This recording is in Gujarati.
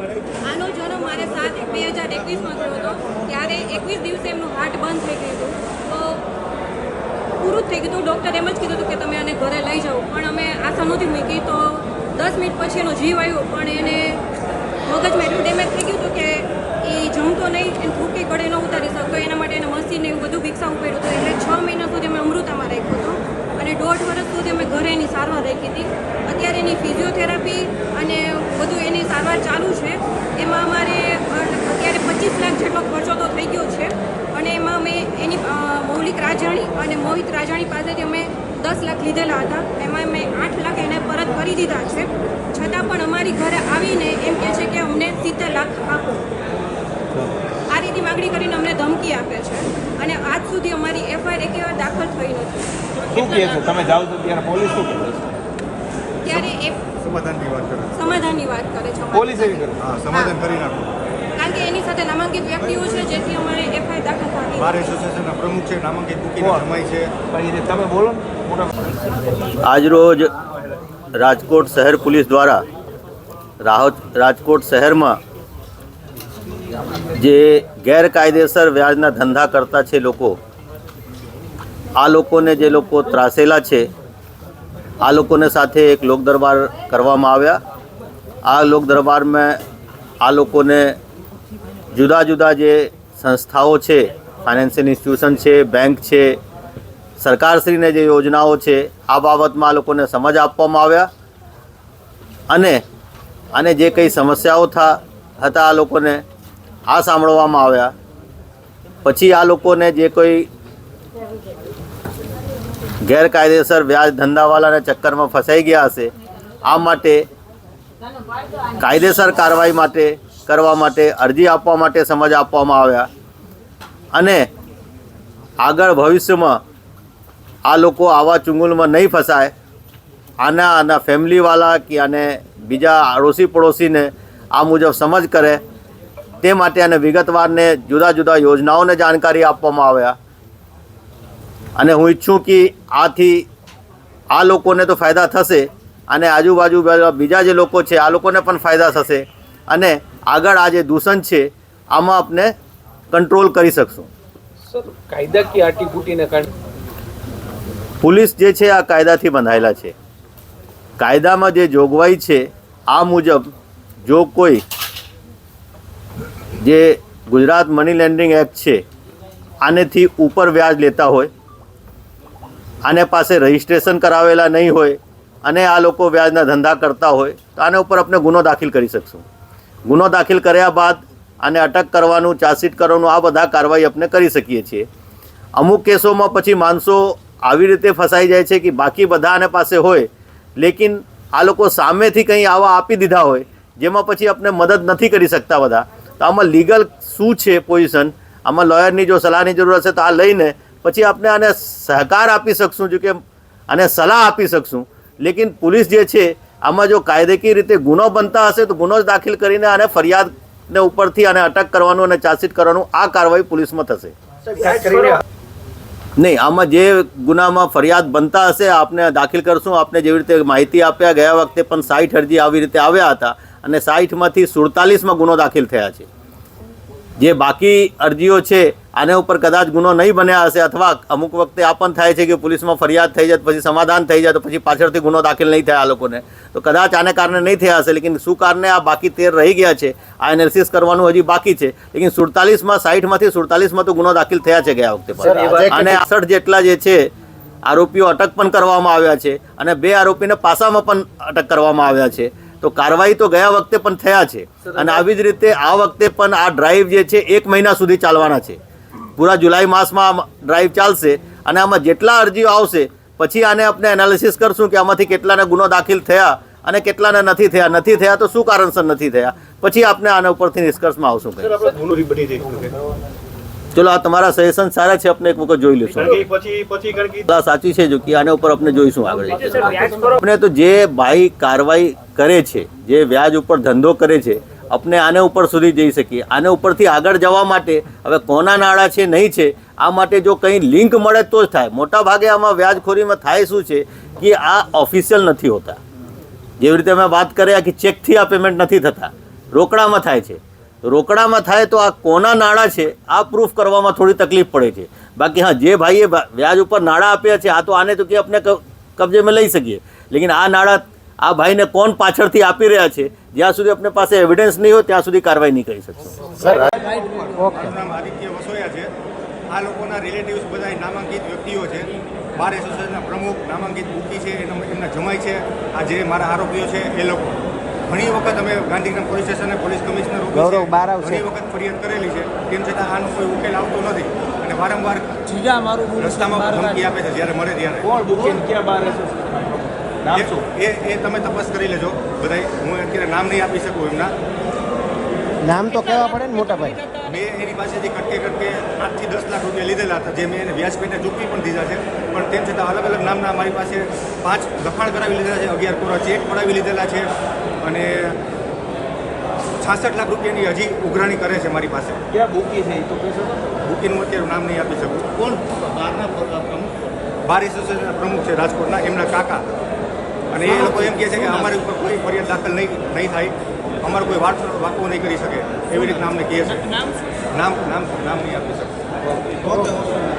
આનો જન્મ મારે સાત એક બે હજાર એકવીસમાં થયો હતો. ત્યારે એકવીસ દિવસે એમનું હાર્ટ બંધ થઈ ગયું હતું. તો પૂરું થઈ ગયું હતું. ડૉક્ટર એમ જ કીધું હતું કે તમે આને ઘરે લઈ જાઓ. પણ અમે આશા નહોતી મૂકી તો દસ મિનિટ પછી એનો જીવ આવ્યો. પણ એને મગજમાં એટલું ડેમેજ થઈ ગયું હતું કે એ જમતો નહીં, એને થૂકી કડે ન ઉતારી શકતો એના માટે એને મસીને એવું બધું ભિક્ષા પડ્યું હતું. એટલે છ મહિના સુધી અમે અમૃતામાં અને દોઢ અમે ઘરે એની સારવાર રાખી હતી. અત્યારે એની ફિઝિયોથેરાપી અને બધું એની સારવાર ચાલુ છે. એમાં અમારે અત્યારે પચીસ લાખ જેટલો ખર્ચો તો થઈ ગયો છે. અને એમાં મેં એની મૌલિક રાજાણી અને મોહિત રાજાણી પાસેથી અમે દસ લાખ લીધેલા હતા. એમાં મેં આઠ લાખ એને પરત કરી દીધા છે. છતાં પણ અમારી ઘરે આવીને એમ કહે છે કે અમને સિત્તેર લાખ આપો. માગણી કરીને અમને ધમકી આપે છે. અને આજ સુધી અમારી એફઆઈઆર એક વાર દાખલ થઈ નથી. શું કહે છે? તમે જાઓ તો ત્યારે પોલીસ શું કરે છે? ત્યારે એ સમાધાનની વાત કરે સમાધાનની વાત કરે છે પોલીસ એવી કરે હા સમાધાન કરી નાખો. કારણ કે એની સાથે નામાંકિત વ્યક્તિઓ છે જેથી અમારે એફઆઈઆર દાખલ થવાની બાર એસોસિએશનના પ્રમુખ છે નામાંકિત મૂકીને જમાઈ છે. તમે બોલો આજરોજ રાજકોટ શહેર પોલીસ દ્વારા રાહત રાજકોટ શહેરમાં જે ગેરકાયદેસર વ્યાજના ધંધા કરતા છે લોકો, આ લોકોને જે લોકો ત્રાસેલા છે, આ લોકોને સાથે એક લોક દરબાર કરવામાં આવ્યા. આ લોક દરબારમાં આ લોકોને જુદા જુદા જે સંસ્થાઓ છે, ફાઇનાન્શિયલ ઇન્સ્ટિટ્યુશન છે, બેંક છે, સરકારશ્રીને જે યોજનાઓ છે, આ બાબતમાં આ લોકોને સમજ આપવામાં આવ્યા. અને અને જે કંઈ સમસ્યાઓ થા, હતા આ લોકોને આ સાંભળવામાં આવ્યા. પછી આ લોકોને જે કોઈ ગેરકાયદેસર વ્યાજ ધંધાવાળાના ચક્કરમાં ફસાઈ ગયા હશે, આ માટે કાયદેસર કાર્યવાહી માટે કરવા માટે અરજી આપવા માટે સમજ આપવામાં આવ્યા. અને આગળ ભવિષ્યમાં આ લોકો આવા ચુંગલમાં નહીં ફસાય. આના આના ફેમિલીવાળા કે આને બીજા આડોશી પડોશીને આ મુજબ સમજ કરે. તે માટે અને વિગતવારને જુદા જુદા યોજનાઓને જાણકારી આપવામાં આવ્યા. અને હું ઈચ્છું કે આથી આ લોકોને તો ફાયદા થશે અને આજુબાજુ બીજા જે લોકો છે આ લોકોને પણ ફાયદા થશે અને આગળ આ જે દૂષણ છે આમાં આપણે કંટ્રોલ કરી શકશું. કાયદાકીય આટીફૂટીને કારણે પોલીસ જે છે આ કાયદાથી બંધાયેલા છે. કાયદામાં જે જોગવાઈ છે આ મુજબ જો કોઈ જે ગુજરાત મની લેન્ડિંગ એક્ટ છે, આનેથી ઉપર વ્યાજ લેતા હોય, આને પાસે રજિસ્ટ્રેશન કરાવેલા નહીં હોય, અને આ લોકો વ્યાજના ધંધા કરતા હોય, તો આને ઉપર આપણે ગુનો દાખલ કરી શકશું. ગુનો દાખલ કર્યા બાદ આને અટક કરવાનું, ચાર્જશીટ કરવાનું, આ બધા કાર્યવાહી આપણે કરી શકીએ છીએ. અમુક કેસોમાં પછી માણસો આવી રીતે ફસાઈ જાય છે કે બાકી બધા આને પાસે હોય, લેકિન આ લોકો સામેથી કંઈ આવા આપી દીધા હોય, જેમાં પછી આપણે મદદ નથી કરી શકતા બધા. તો આમાં લીગલ શું છે પોઝિશન આમાં લોયરની જો સલાહની જરૂર હશે તો આ લઈને પછી આપણે આને સહકાર આપી શકશું જો કે આને સલાહ આપી શકશું. લેકિન પોલીસ જે છે આમાં જો કાયદેકીય રીતે ગુનો બનતા હશે તો ગુનો જ દાખલ કરીને આને ફરિયાદને ઉપરથી આને અટક કરવાનું અને ચાર્જશીટ કરવાનું આ કાર્યવાહી પોલીસમાં થશે. નહીં આમાં જે ગુનામાં ફરિયાદ બનતા હશે આપને દાખલ કરશું. આપને જેવી રીતે માહિતી આપ્યા ગયા વખતે પણ સાઈઠ અરજી આવી રીતે આવ્યા હતા. અને સાહીઠમાંથી સુડતાલીસમાં ગુનો દાખલ થયા છે. જે બાકી અરજીઓ છે આને ઉપર કદાચ ગુનો નહીં બન્યા હશે અથવા અમુક વખતે આ પણ થાય છે કે પોલીસમાં ફરિયાદ થઈ જાય પછી સમાધાન થઈ જાય તો પછી પાછળથી ગુનો દાખલ નહીં થાય આ લોકોને. તો કદાચ આને કારણે નહીં થયા હશે લેકિન શું કારણે આ બાકી તેર રહી ગયા છે? આ એનાલિસિસ કરવાનું હજી બાકી છે. લેકિન સુડતાલીસમાં સાઠમાંથી સુડતાલીસમાં તો ગુનો દાખલ થયા છે ગયા વખતે અને આસઠ જેટલા જે છે આરોપીઓ અટક પણ કરવામાં આવ્યા છે અને બે આરોપીને પાસામાં પણ અટક કરવામાં આવ્યા છે. તો કાર્યવાહી તો ગયા વખતે પણ થયા છે. અને આવી જ રીતે આ વખતે પણ આ ડ્રાઈવ જે છે એક મહિના સુધી ચાલવાના છે. પૂરા જુલાઈ માસમાં ડ્રાઈવ ચાલશે અને આમાં જેટલા અરજીઓ આવશે પછી આને આપણે એનાલિસિસ કરશું કે આમાંથી કેટલાને ગુનો દાખલ થયા અને કેટલાને નથી થયા. નથી થયા તો શું કારણસર નથી થયા? પછી આપણે આના ઉપરથી નિષ્કર્ષમાં આવશું. ચલો આ તમારા સજેશન સારા છે આપણે એક વખત જોઈ લઈશું સાચી છે જો કે આના ઉપર આપણે જોઈશું આગળ. આપણે તો જે ભાઈ કાર્યવાહી કરે છે જે વ્યાજ ઉપર ધંધો કરે છે આપણે આને ઉપર સુધી જઈ શકીએ. આને ઉપરથી આગળ જવા માટે હવે કોના નાણાં છે નહીં છે આ માટે જો કંઈ લિંક મળે તો જ થાય. મોટા ભાગે આમાં વ્યાજખોરીમાં થાય શું છે કે આ ઓફિશિયલ નથી હોતા. જેવી રીતે અમે વાત કર્યા કે ચેકથી આ પેમેન્ટ નથી થતા. રોકડામાં થાય છે. રોકડામાં થાય તો આ કોના નાણાં છે? આ પ્રૂફ કરવામાં થોડી તકલીફ પડે છે. બાકી હા જે ભાઈએ વ્યાજ ઉપર નાણાં આપ્યા છે આ તો આને તો કે આપણે કબજેમાં લઈ શકીએ. લેકિન આ નાણાં આ ભાઈને કોણ પાછળથી આપી રહ્યા છે? જ્યાં સુધી આપણે પાસે એવિડન્સ નહીં હોય ત્યાં સુધી કાર્યવાહી નહીં કરી શકશો. આ લોકોના રિલેટિવ્સ બધા નામાંકિત વ્યક્તિઓ છે. બાર એસોસિએશનના પ્રમુખ નામાંકિત બુકી છે એના એમના જમાઈ છે. આ જે મારા આરોપીઓ છે એ લોકો. ઘણી વખત અમે Gandhigram police station police commissioner ઓફિસે ઘણી વખત ફરિયાદ કરેલી છે. તેમ છતાં આનો કોઈ ઉકેલ આવતો નથી. અને વારંવાર રસ્તામાં ધમકી આપે છે જ્યારે મળે ત્યારે. કોણ બુકિંગ ક્યાં બાર છે એ એ તમે તપાસ કરી લેજો. બધાય હું અત્યારે નામ નહીં આપી શકું એમના. નામ તો કહેવા પડે ને મોટા ભાઈ. મેં એની પાસેથી કટકે કટકે આઠથી દસ લાખ રૂપિયા લીધેલા હતા જે મેં એને વ્યાજ ચૂકવી પણ દીધા છે. પણ તેમ છતાં અલગ અલગ નામના મારી પાસે પાંચ દફાણ કરાવી લીધેલા છે અગિયાર કોરા ચેક પડાવી લીધેલા છે અને છાસઠ લાખ રૂપિયાની હજી ઉઘરાણી કરે છે મારી પાસે. ક્યાં બુકી છે એ તો? બુકીનું અત્યારે નામ નહીં આપી શકું. કોણ? બહારના પ્રમુખ. બાર એસોસિએશનના પ્રમુખ છે રાજકોટના એમના કાકા. અને એ લોકો એમ કહે છે કે અમારી ઉપર કોઈ ફરિયાદ દાખલ નહીં નહીં થાય. અમારો કોઈ વાત વાતો નહીં કરી શકે. એવી રીતના અમને કહે છે. નામ નામ નામ નહીં આપી શકું